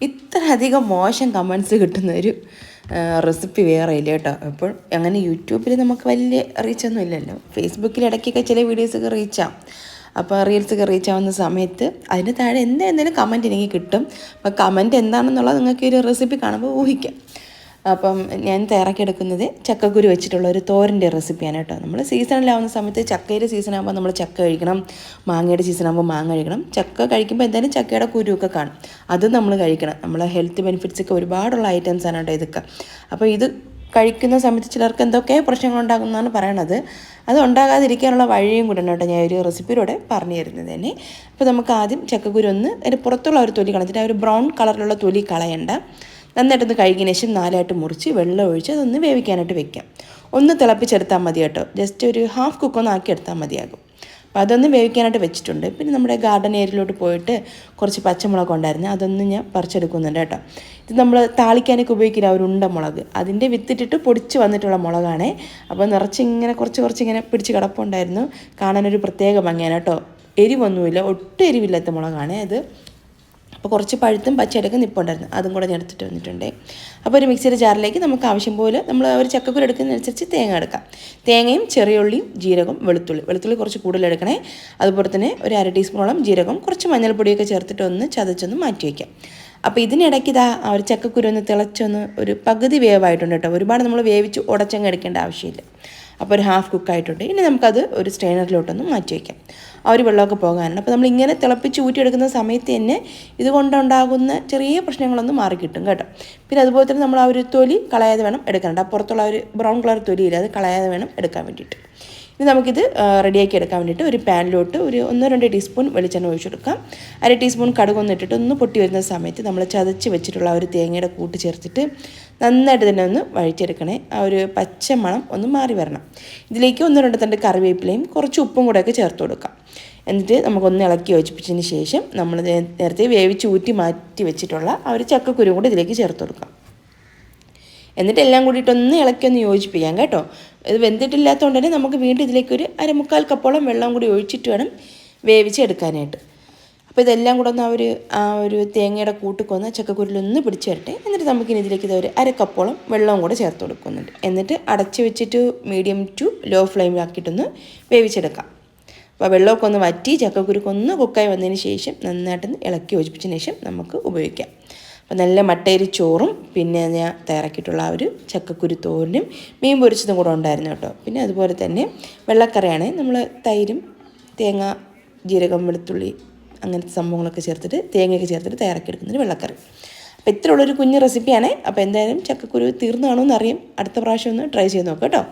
ഇത്ര അധികം മോശം കമൻസ് കിട്ടുന്ന ഒരു റെസിപ്പി വേറെ ഇല്ല കേട്ടോ. അപ്പോൾ അങ്ങനെ യൂട്യൂബിൽ നമുക്ക് വലിയ റീച്ചൊന്നും ഇല്ലല്ലോ. ഫേസ്ബുക്കിൽ ഇടയ്ക്കൊക്കെ ചില വീഡിയോസൊക്കെ റീച്ചാവും അപ്പോൾ റീൽസൊക്കെ റീച്ച് ആവുന്ന സമയത്ത് അതിന് താഴെ എന്ത് എന്തെങ്കിലും കമന്റ് എനിക്ക് കിട്ടും. അപ്പോൾ കമന്റ് എന്താണെന്നുള്ളത് നിങ്ങൾക്ക് ഒരു റെസിപ്പി കാണുമ്പോൾ ഊഹിക്കാം. അപ്പം ഞാൻ തയ്യാറാക്കിയെടുക്കുന്നത് ചക്കക്കുരു വെച്ചിട്ടുള്ള ഒരു തോരന്റെ റെസിപ്പിയാണ് കേട്ടോ. നമ്മൾ സീസണിലാവുന്ന സമയത്ത് ചക്കയുടെ സീസൺ ആകുമ്പോൾ നമ്മൾ ചക്ക കഴിക്കണം മാങ്ങയുടെ സീസൺ ആകുമ്പോൾ മാങ്ങ കഴിക്കണം. ചക്ക കഴിക്കുമ്പോൾ എന്തായാലും ചക്കയുടെ കുരുവൊക്കെ കാണും. അത് നമ്മൾ കഴിക്കണം. നമ്മളെ ഹെൽത്ത് ബെനിഫിറ്റ്സ് ഒക്കെ ഒരുപാടുള്ള ആണ് കേട്ടോ ഇതൊക്കെ. അപ്പോൾ ഇത് കഴിക്കുന്ന സമയത്ത് ചിലർക്ക് എന്തൊക്കെ പ്രശ്നങ്ങൾ ഉണ്ടാകുന്നതാണ് പറയണത്. അത് ഉണ്ടാകാതിരിക്കാനുള്ള വഴിയും കൂടെ കേട്ടോ ഞാൻ ഒരു റെസിപ്പിയിലൂടെ പറഞ്ഞു തരുന്നത് തന്നെ. അപ്പോൾ നമുക്ക് ആദ്യം ചക്കക്കുരു ഒന്ന് അതിന്റെ പുറത്തുള്ള ഒരു തൊലി കളഞ്ഞിട്ട് ആ ഒരു ബ്രൗൺ കളറിലുള്ള തൊലി കളയണ്ട. നന്നായിട്ടൊന്ന് കഴുകിയതിന് ശേഷം നാലായിട്ട് മുറിച്ച് വെള്ളം ഒഴിച്ച് അതൊന്ന് വേവിക്കാനായിട്ട് വെക്കാം. ഒന്ന് തിളപ്പിച്ചെടുത്താൽ മതി കേട്ടോ. ജസ്റ്റ് ഒരു ഹാഫ് കുക്കൊന്ന് ആക്കി എടുത്താൽ മതിയാകും. അപ്പോൾ അതൊന്ന് വേവിക്കാനായിട്ട് വെച്ചിട്ടുണ്ട്. പിന്നെ നമ്മുടെ ഗാർഡൻ ഏരിയയിലോട്ട് പോയിട്ട് കുറച്ച് പച്ചമുളക് ഉണ്ടായിരുന്നു. അതൊന്ന് ഞാൻ പറിച്ചെടുക്കുന്നുണ്ട് കേട്ടോ. ഇത് നമ്മൾ താളിക്കാനൊക്കെ ഉപയോഗിക്കില്ല? ഒരു ഉണ്ട മുളക്. അതിന്റെ വിത്തിട്ടിട്ട് പൊടിച്ച് വന്നിട്ടുള്ള മുളകാണേ. അപ്പോൾ നിറച്ചിങ്ങനെ കുറച്ച് കുറച്ച് ഇങ്ങനെ പിടിച്ച് കിടപ്പുണ്ടായിരുന്നു. കാണാനൊരു പ്രത്യേക ഭംഗിയാണ് കേട്ടോ. എരിവൊന്നുമില്ല. ഒട്ടും എരിവില്ലാത്ത മുളകാണേ അത്. അപ്പോൾ കുറച്ച് പഴുത്തും പച്ചയടക്കം നിപ്പുണ്ടായിരുന്നു. അതും കൂടെ ഞാൻ എടുത്തിട്ട് വന്നിട്ടുണ്ട്. അപ്പോൾ ഒരു മിക്സിയുടെ ജാറിലേക്ക് നമുക്ക് ആവശ്യം പോലെ നമ്മൾ ഒരു ചക്കക്കുരു എടുക്കുന്നതിനനുസരിച്ച് തേങ്ങ എടുക്കാം. തേങ്ങയും ചെറിയ ഉള്ളിയും ജീരകം വെളുത്തുള്ളി. വെളുത്തുള്ളി കുറച്ച് കൂടുതൽ എടുക്കണേ. അതുപോലെ തന്നെ ഒരു അര ടീസ്പൂണോളം ജീരകം കുറച്ച് മഞ്ഞൾപ്പൊടിയൊക്കെ ചേർത്തിട്ട് ഒന്ന് ചതച്ചൊന്ന് മാറ്റി വയ്ക്കാം. അപ്പോൾ ഇതിനിടയ്ക്ക് ഇതാ ആ ഒരു ചക്കക്കുരു ഒന്ന് തിളച്ചൊന്ന് ഒരു പകുതി വേവായിട്ടുണ്ട് കേട്ടോ. ഒരുപാട് നമ്മൾ വേവിച്ച് ഉടച്ചങ്ങ് എടുക്കേണ്ട ആവശ്യമില്ല. അപ്പോൾ ഒരു ഹാഫ് കുക്കായിട്ടുണ്ട് ഇനി നമുക്കത് ഒരു സ്ട്രെയിനറിലോട്ടൊന്ന് മാറ്റി വയ്ക്കാം ആ ഒരു വെള്ളമൊക്കെ പോകാനുണ്ട്. അപ്പോൾ നമ്മൾ ഇങ്ങനെ തിളപ്പിച്ച് ഊറ്റിയെടുക്കുന്ന സമയത്ത് തന്നെ ഇതുകൊണ്ടുണ്ടാകുന്ന ചെറിയ പ്രശ്നങ്ങളൊന്നും മാറിക്കിട്ടും കേട്ടോ പിന്നെ അതുപോലെ തന്നെ നമ്മൾ ആ ഒരു തൊലി കളയാതെ വേണം എടുക്കാനുണ്ട് ആ പുറത്തുള്ള ഒരു ബ്രൗൺ കളർ തൊലിയില്ല അത് കളയാതെ വേണം എടുക്കാൻ വേണ്ടിയിട്ട്. ഇനി നമുക്കിത് റെഡിയാക്കി എടുക്കാൻ വേണ്ടിയിട്ട് ഒരു പാനിലോട്ട് ഒരു ഒന്നോ രണ്ടോ ടീസ്പൂൺ വെളിച്ചെണ്ണ ഒഴിച്ചെടുക്കാം. അര ടീസ്പൂൺ കടുകൊന്ന് ഇട്ടിട്ട് ഒന്ന് പൊട്ടി വരുന്ന സമയത്ത് നമ്മൾ ചതച്ച് വെച്ചിട്ടുള്ള ഒരു തേങ്ങയുടെ കൂട്ട് ചേർത്തിട്ട് നന്നായിട്ട് തന്നെ ഒന്ന് വഴിച്ചെടുക്കണേ ആ ഒരു പച്ച മണം ഒന്ന് മാറി വരണം. ഇതിലേക്ക് ഒന്ന് രണ്ട് തണ്ട് കറിവേപ്പിലയും കുറച്ച് ഉപ്പും കൂടെയൊക്കെ ചേർത്ത് കൊടുക്കാം. എന്നിട്ട് നമുക്കൊന്ന് ഇളക്കി യോജിപ്പിച്ചതിന് ശേഷം നമ്മൾ നേരത്തെ വേവിച്ച് ഊറ്റി മാറ്റി വെച്ചിട്ടുള്ള ആ ഒരു ചക്കക്കുരു കൂടി ഇതിലേക്ക് ചേർത്ത് കൊടുക്കാം. എന്നിട്ട് എല്ലാം കൂടിയിട്ടൊന്ന് ഇളക്കി ഒന്ന് യോജിപ്പിക്കാം കേട്ടോ. ഇത് വെന്തിട്ടില്ലാത്തതുകൊണ്ട് തന്നെ നമുക്ക് വീണ്ടും ഇതിലേക്ക് ഒരു അരമുക്കാൽ കപ്പോളം വെള്ളം കൂടി ഒഴിച്ചിട്ട് വേണം വേവിച്ചെടുക്കാനായിട്ട് അപ്പോൾ ഇതെല്ലാം കൂടെ ഒന്ന് ആ ഒരു ആ ഒരു തേങ്ങയുടെ കൂട്ടിക്കൊന്ന് ചക്കക്കുരുലൊന്ന് പിടിച്ച് വരട്ടെ. എന്നിട്ട് നമുക്കിനി ഇതിലേക്ക് ഇത് ഒരു അര കപ്പോളം വെള്ളവും കൂടെ ചേർത്ത് കൊടുക്കുന്നുണ്ട്. എന്നിട്ട് അടച്ച് വെച്ചിട്ട് മീഡിയം ടു ലോ ഫ്ലെയിമിലാക്കിയിട്ടൊന്ന് വേവിച്ചെടുക്കാം. അപ്പോൾ വെള്ളമൊക്കെ ഒന്ന് വറ്റി ചക്കക്കുരുക്കൊന്ന് കുക്കായി വന്നതിന് ശേഷം നന്നായിട്ടൊന്ന് ഇളക്കി യോജിപ്പിച്ചതിന് ശേഷം നമുക്ക് ഉപയോഗിക്കാം. അപ്പോൾ നല്ല മട്ടയരി ചോറും പിന്നെ ഞാൻ തയ്യാറാക്കിയിട്ടുള്ള ആ ഒരു ചക്കക്കുരു തോരനും മീൻ പൊരിച്ചതും കൂടെ ഉണ്ടായിരുന്നു കേട്ടോ. പിന്നെ അതുപോലെ തന്നെ വെള്ളക്കറിയാണ് നമ്മൾ തൈരും തേങ്ങ ജീരകം വെളുത്തുള്ളി അങ്ങനത്തെ സംഭവങ്ങളൊക്കെ ചേർത്തിട്ട് തേങ്ങയൊക്കെ ചേർത്തിട്ട് തയ്യാറാക്കിയെടുക്കുന്നൊരു വെള്ളക്കറി. അപ്പോൾ ഇത്രയുള്ളൊരു കുഞ്ഞ് റെസിപ്പിയാണ്. അപ്പോൾ എന്തായാലും ചക്കക്കുരു തീർന്നു കാണുമെന്നറിയും അടുത്ത പ്രാവശ്യം ഒന്ന് ട്രൈ ചെയ്ത് നോക്കാം കേട്ടോ.